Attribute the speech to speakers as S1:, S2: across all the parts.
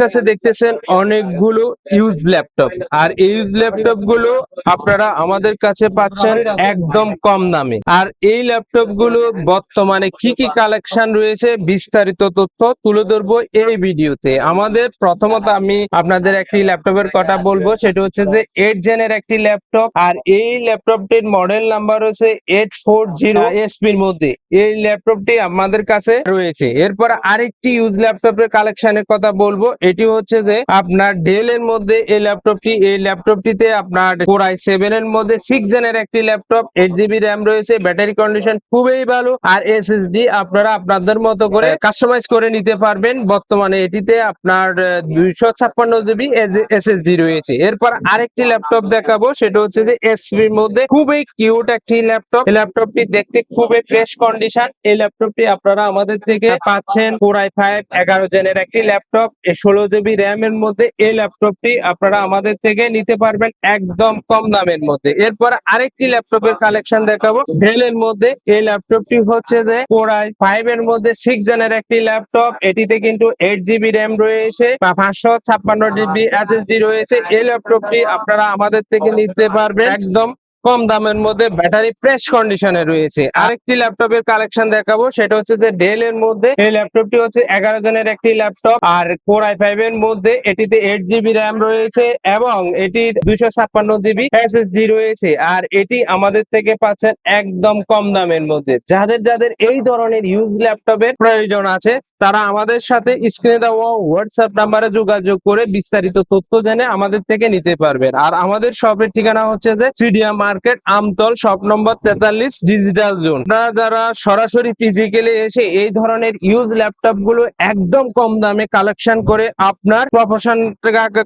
S1: কাছে দেখতেছেন অনেকগুলো ইউজ ল্যাপটপ আর এই ইউজ ল্যাপটপগুলো আপনারা আমাদের কাছে পাচ্ছেন একদম কম দামে। আর এই ল্যাপটপগুলো বর্তমানে কি কি কালেকশন রয়েছে বিস্তারিত তথ্য তুলে ধরবো এই ভিডিওতে। আমাদের প্রথমত আমি আপনাদের একটি ল্যাপটপের কথা বলব, সেটা হচ্ছে যে এইট জেনের একটি ল্যাপটপ আর এই ল্যাপটপটির মডেল নাম্বার হচ্ছে এইট ফোর জিরো এসপির মধ্যে। এই ল্যাপটপটি আমাদের কাছে রয়েছে। এরপর আরেকটি ইউজ ল্যাপটপের কালেকশনের কথা বলব এটি হচ্ছে যে আপনার ডেল এর মধ্যে এই ল্যাপটপটি এই ল্যাপটপটিতে আপনার কোরাই সেভেন এর মধ্যে সিক্স জেনের একটি ল্যাপটপ এইট জিবি র্যাম রয়েছে ব্যাটারি কন্ডিশন খুবই ভালো আর এসএসডি আপনারা আপনাদের মতো করে কাস্টমাইজ করে নিতে পারবেন। বর্তমানে এটিতে আপনার দুইশো ছাপ্পান্ন জিবি এস এসএসডি রয়েছে। এরপর আরেকটি ল্যাপটপ দেখাবো সেটা হচ্ছে যে এসপি এর মধ্যে খুবই কিউট একটি ল্যাপটপ। এই ল্যাপটপটি দেখতে খুবই ফ্রেশ কন্ডিশন এই ল্যাপটপটি আপনারা আমাদের থেকে পাচ্ছেন কোরাই ফাইভ এগারো জেনের একটি ল্যাপটপ ষোলো জিবি র্যাম এর মধ্যে এই ল্যাপটপটি আপনারা আমাদের থেকে নিতে পারবেন একদম কম দামের মধ্যে। এরপর আরেকটি ল্যাপটপের কালেকশন দেখাবো। ডেল এর মধ্যে এই ল্যাপটপটি হচ্ছে যে কোরাই ফাইভ এর মধ্যে সিক্স জেনের একটি ল্যাপটপ। এটিতে কিন্তু এইট জিবি র্যাম রয়েছে পাঁচশো ছাপ্পান্ন জিবি এসএসডি রয়েছে। এই ল্যাপটপটি আপনারা আমাদের থেকে নিতে পারবেন একদম কম দামের মধ্যে ব্যাটারি ফ্রেশ কন্ডিশনে রয়েছে। আরেকটি ল্যাপটপের কালেকশন দেখাবো, সেটা হচ্ছে যে ডেল এর মধ্যে। এই ল্যাপটপটি হচ্ছে এগারো জনের একটি ল্যাপটপ, আর কোর আই ফাইভ এর মধ্যে এটিতে এইট জিবি র্যাম রয়েছে এবং এটি দুইশো ছাপ্পান্ন জিবি এসএসডি রয়েছে, আর এটি আমাদের থেকে পাচ্ছেন একদম কম দামের মধ্যে। যাদের যাদের এই ধরনের ইউজ ল্যাপটপের প্রয়োজন আছে, তারা আমাদের সাথে স্ক্রিনে দেওয়া হোয়াটসঅ্যাপ নাম্বারে যোগাযোগ করে বিস্তারিত তথ্য জেনে আমাদের থেকে নিতে পারবেন। আর আমাদের শপের ঠিকানা হচ্ছে যে সিডিয়া মার্কেট, আমতল, শপ নম্বর তেতাল্লিশ ডিজিটাল জোন আপনারা যারা সরাসরি ফিজিক্যালি এসে এই ধরনের ইউজ ল্যাপটপগুলো একদম কম দামে কালেকশন করে আপনার প্রফেশন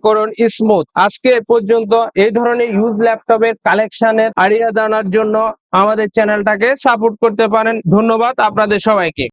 S1: করুন স্মুথ আজকে পর্যন্ত এই ধরনের ইউজ ল্যাপটপের কালেকশনের আইডিয়া জানার জন্য আমাদের চ্যানেলটাকে সাপোর্ট করতে পারেন। ধন্যবাদ আপনাদের সবাইকে।